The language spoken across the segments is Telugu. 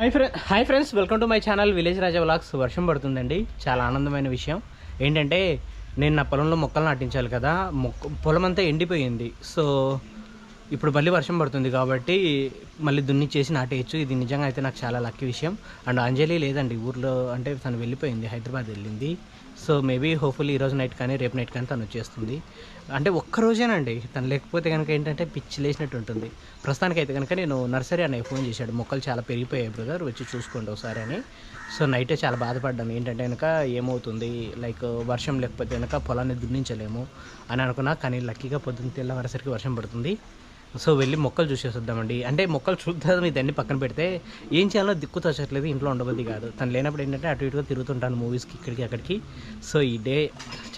Hi friend hi friends welcome to my channel village Raja vlogs వర్షం పడుతుందండి. చాలా ఆనందమైన విషయం. ఏంటంటే నేను నా పొలంలో మొక్కలు నాటించాలి కదా. మొక్క పొలం అంతా ఎండిపోయింది. సో ఇప్పుడు మళ్ళీ వర్షం పడుతుంది కాబట్టి మళ్ళీ దున్ని చేసి నాటేయచ్చు. ఇది నిజంగా అయితే నాకు చాలా లక్కీ విషయం. అండ్ అంజలి లేదండి ఊర్లో అంటే తను వెళ్ళిపోయింది హైదరాబాద్ వెళ్ళింది. సో మేబీ హోప్ఫుల్లీ ఈరోజు నైట్ కానీ రేపు నైట్ కానీ తను వచ్చేస్తుంది. అంటే ఒక్క రోజేనండి. తను లేకపోతే కనుక ఏంటంటే పిచ్చి లేచినట్టు ఉంటుంది. ప్రస్తుతానికైతే కనుక నేను నర్సరీ అన్నయ్య ఫోన్ చేశాడు. మొక్కలు చాలా పెరిగిపోయాయి బ్రదర్ వచ్చి చూసుకోండి ఒకసారి అని. సో నైటే చాలా బాధపడ్డాను ఏంటంటే కనుక ఏమవుతుంది? లైక్ వర్షం లేకపోతే కనుక పొలాన్ని దున్నించలేము అని అనుకున్నా కానీ లక్కీగా పొద్దున్న తెల్లవారేసరికి వర్షం పడుతుంది. సో వెళ్ళి మొక్కలు చూసేసి వద్దామండి అంటే మొక్కలు చూద్దాం ఇదండి పక్కన పెడితే ఏం చేయాలో దిక్కు తోచట్లేదు ఇంట్లో ఉండబోద్ది కాదు. తను లేనప్పుడు ఏంటంటే అటు ఇటుగా తిరుగుతుంటాను మూవీస్కి ఇక్కడికి అక్కడికి. సో ఈ డే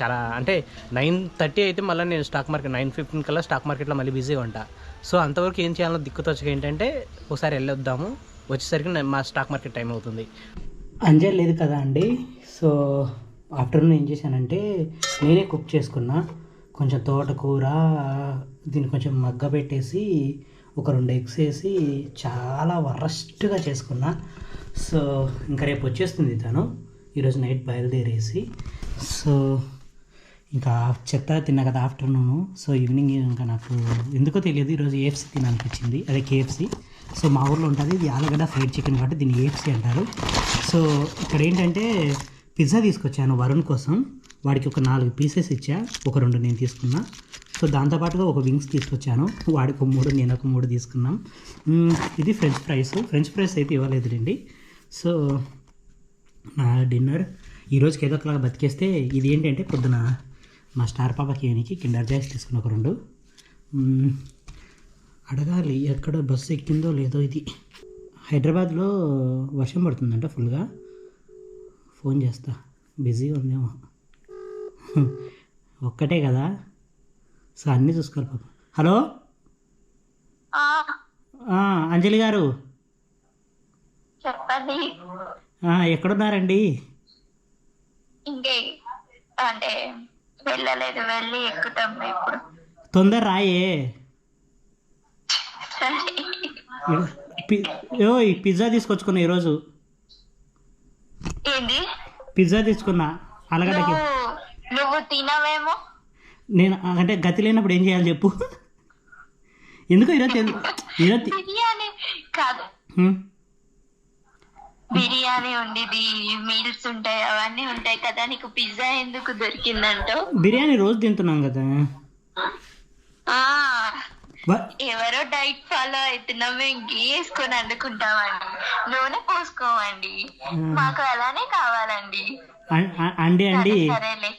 చాలా అంటే నైన్ థర్టీ అయితే మళ్ళీ నేను స్టాక్ మార్కెట్ నైన్ ఫిఫ్టీన్ కల్లా స్టాక్ మార్కెట్లో మళ్ళీ బిజీగా ఉంటా. సో అంతవరకు ఏం చేయాలో దిక్కు తోచక ఏంటంటే ఒకసారి వెళ్ళొద్దాము. వచ్చేసరికి మా స్టాక్ మార్కెట్ టైం అవుతుంది. అంజే లేదు కదా అండి. సో ఆఫ్టర్నూన్ ఏం చేశానంటే నేనే కుక్ చేసుకున్నా. కొంచెం తోటకూర దీన్ని కొంచెం మగ్గ పెట్టేసి ఒక రెండు ఎగ్స్ వేసి చాలా వరస్ట్గా చేసుకున్నా. సో ఇంకా రేపు వచ్చేస్తుంది తను. ఈరోజు నైట్ బయలుదేరేసి. సో ఇంకా చెత్త తిన్నా కదా ఆఫ్టర్నూన్. సో ఈవినింగ్ ఇంకా నాకు ఎందుకో తెలియదు. ఈరోజు ఏఎఫ్సీ తినాలనిపించింది. అదే కేఎఫ్సీ. సో మా ఊర్లో ఉంటుంది ఇది ఆలుగడ్డ ఫ్రైడ్ చికెన్ కాబట్టి దీన్ని ఏఎఫ్సి అంటారు. సో ఇక్కడ ఏంటంటే పిజ్జా తీసుకొచ్చాను వరుణ్ కోసం. వాడికి ఒక నాలుగు పీసెస్ ఇచ్చా. ఒక రెండు నేను తీసుకున్నా. సో దాంతోపాటుగా ఒక వింగ్స్ తీసుకొచ్చాను. వాడికి ఒక మూడు నేను ఒక మూడు తీసుకున్నాం. ఇది ఫ్రెంచ్ ఫ్రైస్. ఫ్రెంచ్ ఫ్రైస్ అయితే ఇవ్వలేదులేండి. సో నా డిన్నర్ ఈరోజుకి ఏదో ఒకలాగా బతికేస్తే ఇది ఏంటంటే పొద్దున మా స్టార్ పాపకి ఏనికి కిండర్ జాయిస్ తీసుకున్న ఒక రెండు. అడగాలి ఎక్కడ బస్సు ఎక్కిందో లేదో ఇది. హైదరాబాద్లో వర్షం పడుతుందంట ఫుల్గా. ఫోన్ చేస్తా. బిజీగా ఉందేమో. ఒక్కటే కదా. సో అన్నీ చూసుకోవాలి పాపం. హలో? అంజలి గారు. చెప్పండి. ఎక్కడున్నారండి? ఇంకే అంటే వెళ్ళలేదు వెళ్ళి ఎక్కుతాం ఇప్పుడు. తొందర రాయే. ఓయ్ పిజ్జా తీసుకొచ్చుకున్నా ఈరోజు. ఏంది? పిజ్జా తీసుకున్నా. అలగడ్డకి. నువ్వు నువ్వు తినవేమో? నేను అంటే గతి లేనప్పుడు ఏం చేయాలి చెప్పు? ఎందుకు ఈరోజు ఈరోజు బిర్యానీ కాదు. బిర్యానీ ఉండేది మీల్స్ ఉంటాయి అవన్నీ ఉంటాయి కదా నీకు పిజ్జా ఎందుకు దొరికిందంటో? బిర్యానీ రోజు తింటున్నాం కదా. ఎవరో డైట్ ఫాలో అవుతున్నాం మేము గీ వేసుకొని అందుకుంటామండి నూనె పోసుకోమండి. మాకు అలానే కావాలండి. అండి అండి. సరే, సరేలే.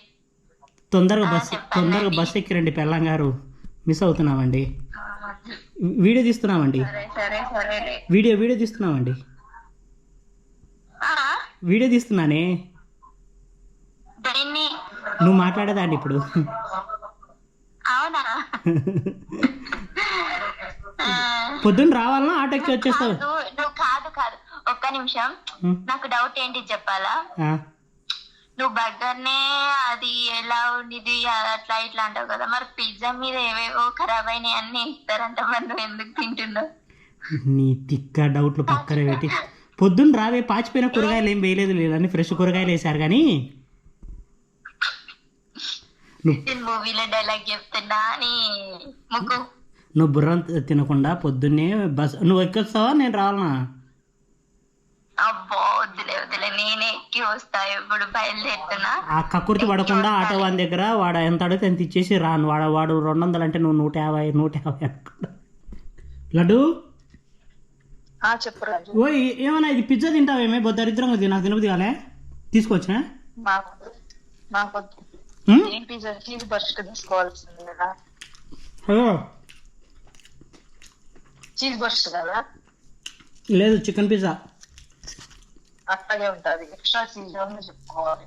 తొందరగా బస్. తొందరగా బస్ ఎక్కిరండి పెళ్ళం గారు మిస్ అవుతున్నామండి. వీడియో తీస్తున్నామండి. వీడియో వీడియో తీస్తున్నామండి. వీడియో తీస్తున్నానే? నువ్వు మాట్లాడేదాండి ఇప్పుడు. పొద్దున్న రావాలన్నా ఆటో ఎక్కి వచ్చేస్తావు. కాదు, కాదు కాదు. ఒక్క నిమిషం. నాకు డౌట్ ఏంటి చెప్పాలా? నువ్వు బర్గర్ నే అది ఎలా ఉండిది అట్లా ఇట్లా అంటావు కదా. మరి పిజ్జా మీద ఏవేవో ఖరాబ్ అయినాయి అన్ని ఇస్తారంట మరి నువ్వు ఎందుకు తింటున్నావు? నీ తిక్క డౌట్లు పక్కన పెట్టి. పొద్దున్న రావే పాచిపోయిన కూరగాయలు ఏం వేయలేదు లేదు. అన్ని ఫ్రెష్ కూరగాయలు వేసారు కానీ. మూవీలో డైలాగ్ చెప్తున్నా అని. ముగ్గు నువ్వు బుర్ర తినకుండా పొద్దున్నే బస్ నువ్వు ఎక్కొస్తావా? నేను రావాలనా? అబ్బో వద్దులే వద్దులే. నేనే ఎక్కి వస్తా ఇప్పుడు బయలుదేరుతున్నా. ఆ కక్కుర్తి పడకుండా ఆటో వాని దగ్గర వాడు ఎంత అడిగితే ఎంత ఇచ్చేసి రాను. వాడు వాడు రెండు వందలు అంటే నువ్వు నూట యాభై నూట యాభై అనుకుంటా. లడ్డు? చెప్పు రాజు. ఓ ఏమన్నా ఇది పిజ్జా తింటావేమే? బొద్దు దరిద్రంగా ఉంది నాకు తినబుద్ది కాలే తీసుకొచ్చా మాకు మాకు ఉమ్? ఏం పిజ్జా చీజ్ బర్స్ట్ తీసుకోవాల్సింది కదా. హలో? చీజ్ బర్స్ట్ కదా? లేదు చికెన్ పిజ్జా. అట్లాగే ఉంటది. ఎక్స్ట్రా చీజ్ అని చెప్పుకోవాలి.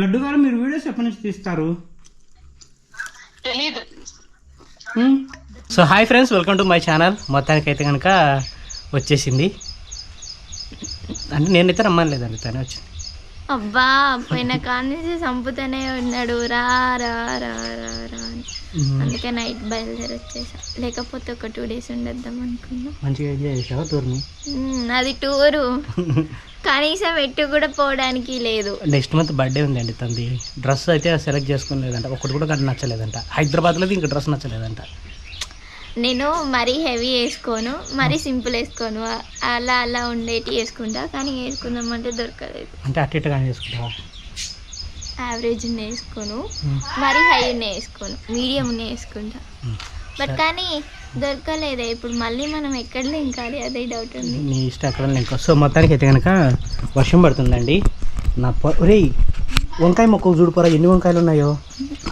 లడ్డు గారు మీరు వీడియోస్ ఎప్పటి నుంచి తీస్తారు? తెలీదు. So hi friends welcome to my channel. మొత్తానికి అయితే కనుక వచ్చేసింది. అంటే నేనైతే రమ్మని లేదండి తనే వచ్చింది. అబ్బా పోయిన కానించి చంపుతూనే ఉన్నాడు. రా రా రా రా రా అని. అందుకే నైట్ బయలుదేరి వచ్చేసా లేకపోతే ఒక టూ డేస్ ఉండొద్దాం అనుకున్నా. మంచిగా ఎంజాయ్ చేసావా టూర్ని? అది టూరు. కనీసం ఎట్టు కూడా పోవడానికి లేదు. నెక్స్ట్ మంత్ బర్త్డే ఉందండి తనది. డ్రెస్ అయితే సెలెక్ట్ చేసుకోలేదంట ఒకటి కూడా నచ్చలేదంట. హైదరాబాద్లో ఇంకా డ్రెస్ నచ్చలేదంట. నేను మరీ హెవీ వేసుకోను మరీ సింపుల్ వేసుకోను. అలా అలా ఉండేటి వేసుకుంటా కానీ వేసుకుందామంటే దొరకలేదు. అంటే అటు ఇటుగా చేసుకుంటావా యావరేజ్ ఉన్న వేసుకోను మరీ హై ఉన్న వేసుకోను మీడియం ఉన్న వేసుకుంటా. బట్ కానీ దొరకలేదే ఇప్పుడు మళ్ళీ మనం ఎక్కడ లింకాలి అదే డౌట్ ఉంది. నీ ఇష్టం ఎక్కడ ఇంకా సో మొత్తానికి అయితే కనుక వర్షం పడుతుందండి. నా పొ ఒరేయ్ వంకాయ మొక్కకు చూడుకోరా ఎన్ని వంకాయలు ఉన్నాయో?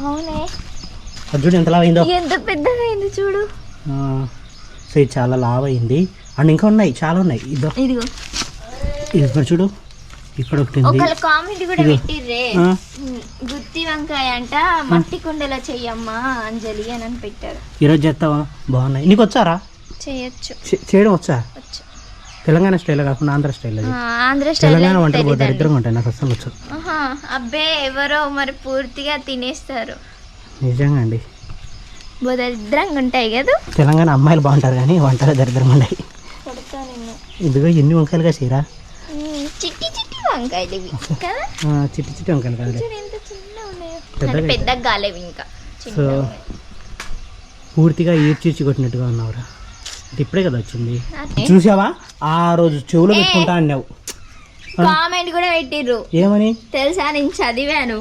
అవునే. అది చూడు ఎంత లావ్ అయిందో ఎంత పెద్దగా అయింది చూడు. సో ఇది చాలా లావ్ అయింది అండ్ ఇంకా ఉన్నాయి చాలా ఉన్నాయి. ఇదో ఇదిగో. ఇది ఇక్కడ చూడు. ఇక్కడ ఒకటి కామెంట్ కూడా. పెట్టిర్రే. గుత్తి వంకాయ అంట మట్టి కుండలో చెయ్యమ్మా అంజలి అని అని పెట్టారు. ఈరోజు చేస్తావా? బాగున్నాయి. నీకు వచ్చారా? చేయొచ్చు. చేయడం వచ్చా? తెలంగాణ స్టైల్ కాకుండా ఆంధ్ర స్టైల్. ఆంధ్ర స్టైల్ తెలంగాణ వంటలు పోతే దరిద్రంగా ఉంటాయి నాకు అసలు వచ్చు అబ్బే ఎవరో మరి పూర్తిగా తినేస్తారు. నిజంగా అండి. దరిద్రంగా ఉంటాయి కదా? తెలంగాణ అమ్మాయిలు బాగుంటారు కానీ వంటలు దరిద్రంగా ఉన్నాయి. ఇదిగో ఎన్ని వంకాయలుగా చేయరా ఉమ్, చిట్టి చిట్టి వంకాయలు ఇవి కదా చిట్టి చిట్టి వంకాయలు కాదు కాలేవు ఇంకా. సో పూర్తిగా ఈడ్చిచ్చి కొట్టినట్టుగా ఉన్నావురా. ఇప్పుడే కదా వచ్చింది. చూసావా? ఆ రోజు చెవులో పెట్టుకుంటా అన్నావు. కామెంట్ కూడా పెట్టిర్రు. ఏమని? తెలుసా నేను చదివాను.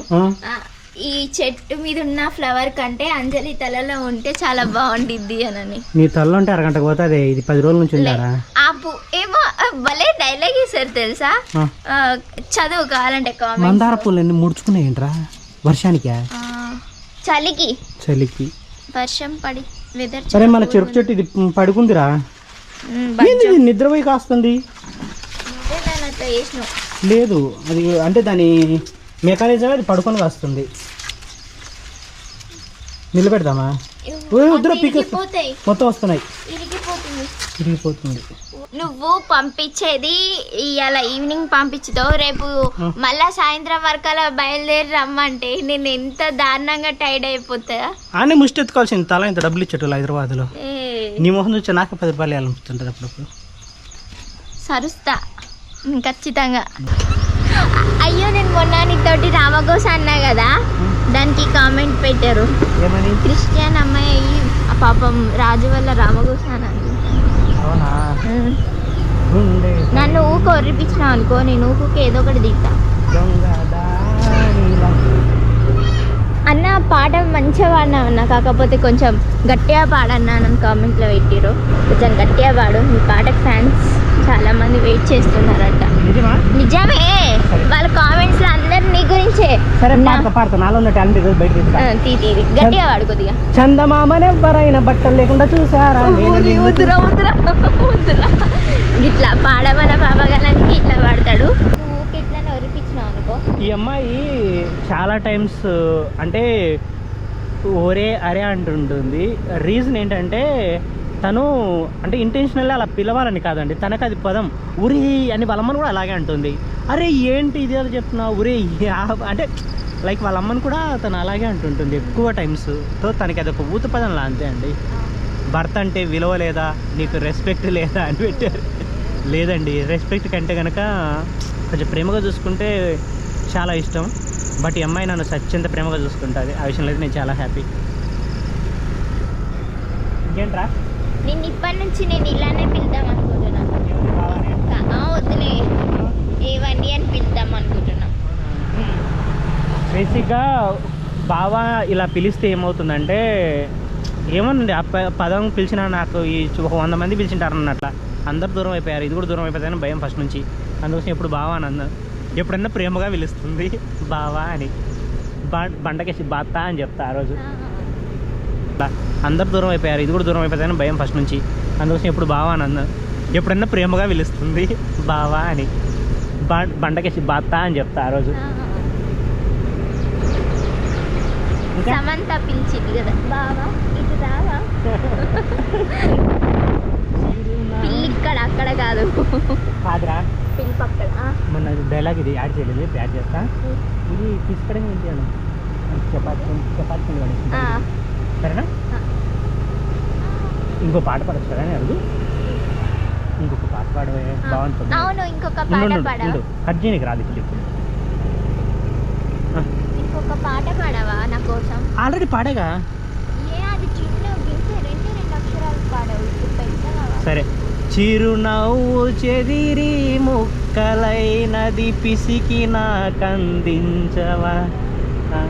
ఈ చెట్టు మీద ఉన్న ఫ్లవర్ కంటే అంజలి తలలో ఉంటే చాలా బాగుండిద్ది అనని. నీ తల్లో ఉంటే అరగంటకు పోతుంది ఇది పది రోజుల నుంచి ఉందారా ఆ పు ఏమో భలే డైలాగ్ వేసారు తెలుసా? చదువు కావాలంటే మందార పూలు అన్ని ముడుచుకున్నాయి ఏంట్రా? వర్షానికా? చలికి. చలికి. వర్షం పడి వెదర్ సరే మన చెరుకు చెట్టు ఇది పడుకుందిరా. నిద్రపోయి కాస్తుంది? లేదు అది అంటే దాని మెకానిజం అది పడుకొని కాస్తుంది. నిలబెడదామా? వద్దురా మొత్తం వస్తున్నాయి. ఇరిగిపోతుంది. నువ్వు పంపించేది ఇవాళ ఈవినింగ్ పంపించుతావు రేపు మళ్ళా సాయంత్రం వరకు అలా బయలుదేరి రమ్మంటే నేను ఎంత దారుణంగా టైర్డ్ అయిపోతా? ఆనే ముష్టి ఎత్తుకోవాల్సింది తల ఇంత డబ్బులు ఇచ్చేటోళ్ళు హైదరాబాద్లో. ఏ, నీ మొహం చూస్తే నాకు పది రూపాయలు వేయాలనిపిస్తుంటుంది అప్పుడప్పుడు. సరుస్తా. ఖచ్చితంగా. అయ్యో నేను మొన్న నీతోటి రామగోస అన్నా కదా. దానికి కామెంట్ పెట్టారు. ఏమని? క్రిస్టియన్ అమ్మాయి అయ్యి ఆ పాపం రాజు వల్ల రామగోస అని. అవునా? నన్ను ఊకు ఒర్రిపించినావు అనుకో నేను ఊకుకి ఏదో ఒకటి దారిలా. అన్న పాట మంచిగా పాడినా అన్న. కాకపోతే కొంచెం గట్టిగా పాడన్నా అని కామెంట్లో పెట్టిరు కొంచెం గట్టిగా పాడు. మీ పాటకు ఫ్యాన్స్ చాలా మంది వెయిట్ చేస్తున్నారట. నిజమే! వాళ్ళ కామెంట్స్లో అందరు నీ గురించే. సరే పాడతా పాడతా. నాలో ఉన్న టాలెంట్ ఈరోజు బయట తీస్తా. ఆ, తీ తీ. గట్టిగా పాడు కొద్దిగా. చందమామనెవ్వరైనా బట్టలు లేకుండా చూసారా? ఊదురా, ఊదురా, ఊదురా. ఇట్లా పాడమల పాపగలానికి ఇట్లా పాడతాడు. ఈ అమ్మాయి చాలా టైమ్స్ అంటే ఓరే అరే అంటుంటుంది. రీజన్ ఏంటంటే తను అంటే ఇంటెన్షనల్ అలా పిలవాలని కాదండి. తనకు అది పదం ఉరి అని వాళ్ళమ్మని కూడా అలాగే అంటుంది. అరే ఏంటి ఇది ఏదో చెప్తున్నావు? ఉరి అంటే లైక్ వాళ్ళ అమ్మని కూడా తను అలాగే అంటుంటుంది ఎక్కువ టైమ్స్తో తనకి అది ఒక ఊత పదంలా అంతే అండి. భర్త అంటే విలువ లేదా నీకు రెస్పెక్ట్ లేదా? అని పెట్టారు. లేదండి రెస్పెక్ట్ కంటే కనుక కొంచెం ప్రేమగా చూసుకుంటే చాలా ఇష్టం. బట్ ఈ అమ్మాయి నన్ను సత్యంత ప్రేమగా చూసుకుంటుంది. ఆ విషయంలో అయితే నేను చాలా హ్యాపీ ఇంకేంట్రా? నేను ఇప్పటి నుంచి నేను ఇలానే పిలుద్దాం అనుకుంటున్నాను వద్దులే ఏవండి అని పిలుద్దాం అనుకుంటున్నా. బేసిక్గా బావ ఇలా పిలిస్తే ఏమవుతుందంటే ఏమోనండి ఆ పదం పిలిచిన నాకు ఈ ఒక వంద మంది పిలిచింటారు అన్నట్ల అందరు దూరం అయిపోయారు ఇది కూడా దూరం అయిపోతుందని భయం ఫస్ట్ నుంచి. అందుకోసం ఎప్పుడు బావా అని అన్న ఎప్పుడన్నా ప్రేమగా పిలుస్తుంది బావా అని. బ- బండకేసి బాత్త అని చెప్తా ఆ రోజు. అందరు దూరం అయిపోయారు. ఇది కూడా దూరం అయిపోతుందని భయం ఫస్ట్ నుంచి. అందుకోసం ఎప్పుడు బావా అని అన్న. ఎప్పుడన్నా ప్రేమగా పిలుస్తుంది బావా అని. బండకేసి బాత్త అని చెప్తా ఆ రోజు? సమంత పిలిచింది కదా. బావా ఇటు రావా? పిల్లి ఇక్కడ అక్కడ కాదు. కాదురా. మొన్న డైలాగ్ ఇది యాడ్ చేయలేదు ఇప్పుడు యాడ్ చేస్తా. ఇది తీసుకోవడం ఏంటి అని చపాతి చపాతి. సరేనా. ఇంకో పాట పాడచ్చు కదా అడుగు ఇంకొక పాట పాడవే బాగుంటుంది. అవును ఇంకొక ఉండు, పాట ఉండు, పాడవా? ఉండు. కట్ చేయనికి రాదు ఇప్పుడు చెప్పు. ఇంకొక పాట పాడవా నా కోసం? ఆల్రెడీ పాడేగా? ఏ అది చిన్న గింత రెండే రెండు అక్షరాలు పాడవు ఇప్పుడు పెద్దగా సరే. చిరునవ్వు చెదిరి ముక్కలైనది పిసికి నాకందించవా? ఆ,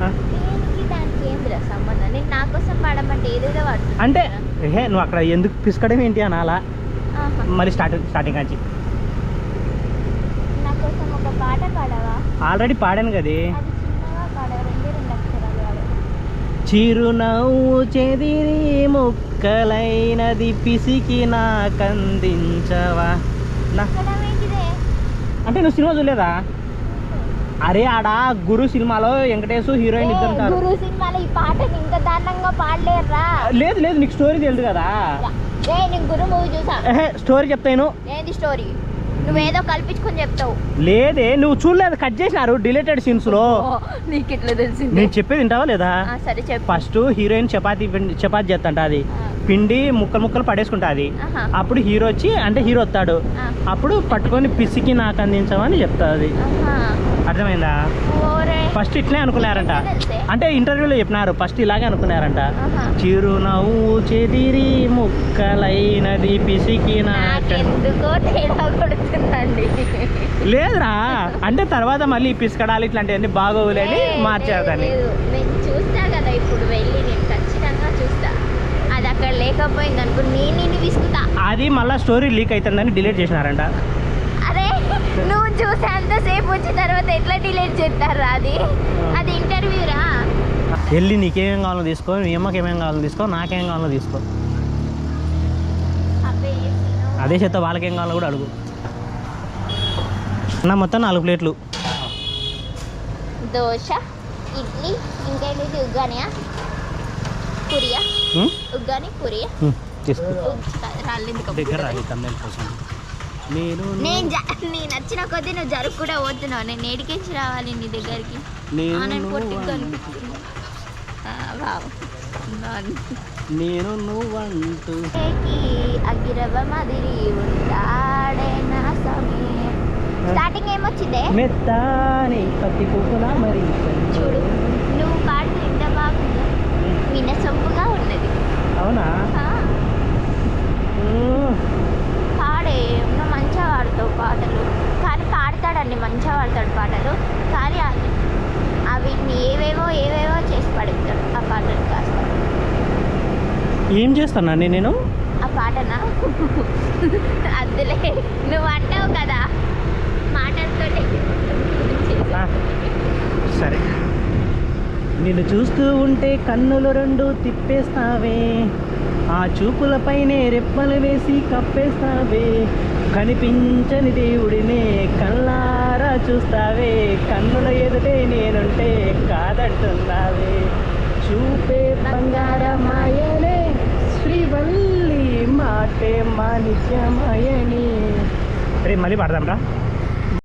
ఆ. దేనికి దానికి ఏందిరా సంబంధం నేను నా కోసం పాడమంటే ఏదేదో పాడుతున్నా అంటే హే నువ్వు అక్కడ ఎందుకు పిసకడం ఏంటి అని అలా స్టార్ట్ స్టార్టింగ్ నుంచి ఆల్రెడీ పాడాను కదే. చిరునవ్వు చెదిరి ముక్కలైనది పిసికి నాకందించవా? నా ఇక్కడ ఏంటిదే? అంటే నువ్వు సినిమా చూడలేదా? అరే ఆడ గురు సినిమాలో వెంకటేష్ హీరోయిన్ ఇద్దరు గురు సినిమాలో ఈ పాటని ఇంత దారుణంగా పాడలేరురా. లేదు లేదు నీకు స్టోరీ తెలుసు కదా. నేను గురు మూవీ చూసా. స్టోరీ చెప్తాను ఏంది స్టోరీ నువ్వేదో కల్పించుకొని చెప్తావు. లేదే నువ్వు చూడలేదు కట్ చేసినారు డిలేటెడ్ సీన్స్లో. నీకు ఎట్లా తెలిసింది? నేను చెప్పేది వింటావా లేదా? సరే చెప్పు. ఫస్ట్ హీరోయిన్ చపాతీ పిండి చపాతీ చేస్తంట అది. పిండి ముక్కలు ముక్కలు పడేసుకుంటుంది. అప్పుడు హీరో వచ్చి అంటే హీరో వస్తాడు. అప్పుడు పట్టుకొని పిసికి నాకు అందించమని చెప్తుంది. అర్థమైందా? ఫస్ట్ ఇట్లే అనుకున్నారంట? అంటే ఇంటర్వ్యూలో చెప్పినారు ఫస్ట్ ఇలాగే అనుకున్నారంట. చిరునవ్వు చెదిరి ముక్కలైనది పిసికి నాక నాకెందుకో తేడా కొడుతుందండి. లేదురా. అంటే తర్వాత మళ్ళీ పిసకడాలు ఇట్లాంటివన్నీ బాగోవులేని ఏ, మార్చారు దాన్ని. చూస్తా కదా ఇప్పుడు వెళ్ళి నేను ఖచ్చితంగా చూస్తా. అది అక్కడ లేకపోయింది అనుకో నేను నిన్ను విసుకుతా. అది మళ్ళీ స్టోరీ లీక్ అవుతుందని డిలీట్ చేసినారంట. నువ్వు చూసేంతసేపు వచ్చిన తర్వాత ఎట్లా డిలీట్ చేస్తారా అది అది ఇంటర్వ్యూ రా. వెళ్ళి నీకేమేం కావాలో తీసుకో మీ అమ్మకి ఏమేం కావాలో తీసుకో నాకేం కావాలో తీసుకో. అదే చేత వాళ్ళకేం కావాలో కూడా అడుగు. నా మొత్తం నాలుగు ప్లేట్లు. దోశ ఇడ్లీ ఇంకేంటిది ఉగ్గానియా? పురియా? ఉగ్గాని పురియా? నేను నేను జ- నీ నచ్చిన కొద్దీ నువ్వు జరుపు కూడా పోతున్నావు నేను ఏడికించి రావాలి నీ దగ్గరికి. నేను నేను నువ్వంటూ అగిరవ మదిరి ఉంటాడే నా సమీ స్టార్టింగ్ ఏమొచ్చిందే? మెత్తాని పత్తి పువ్వులా మరి చూడు నువ్వు పాడుతూ ఎంత బాగుందో వినసొంపుగా ఉన్నది. అవునా ఆ, ఉం. పాడే నువ్వు మంచిగా పాడతావు పాటలు కానీ పాడతాడండి మంచిగా పాడతాడు పాటలు కానీ అవి అవి ఏవేవో ఏవేవో చేసి పడేస్తాడు ఆ పాటలు కాస్త ఏం చేస్తానా నేను? ఆ పాటనా? నువ్వు అంటావు కదా. మాటలతోటి ఆ, సరే. నిన్ను చూస్తూ ఉంటే కన్నులు రెండు తిప్పేస్తావే. ఆ చూపులపైనే రెప్పలు వేసి కప్పేస్తావే. కనిపించని దేవుడినే కళ్ళారా చూస్తావే. కన్నుల ఎదుటే నేనుంటే కాదంటున్నావే. చూపే బంగారమాయనే వల్లి మాటే మాణిక్యమయని రే మళ్ళీ పాడదాం రా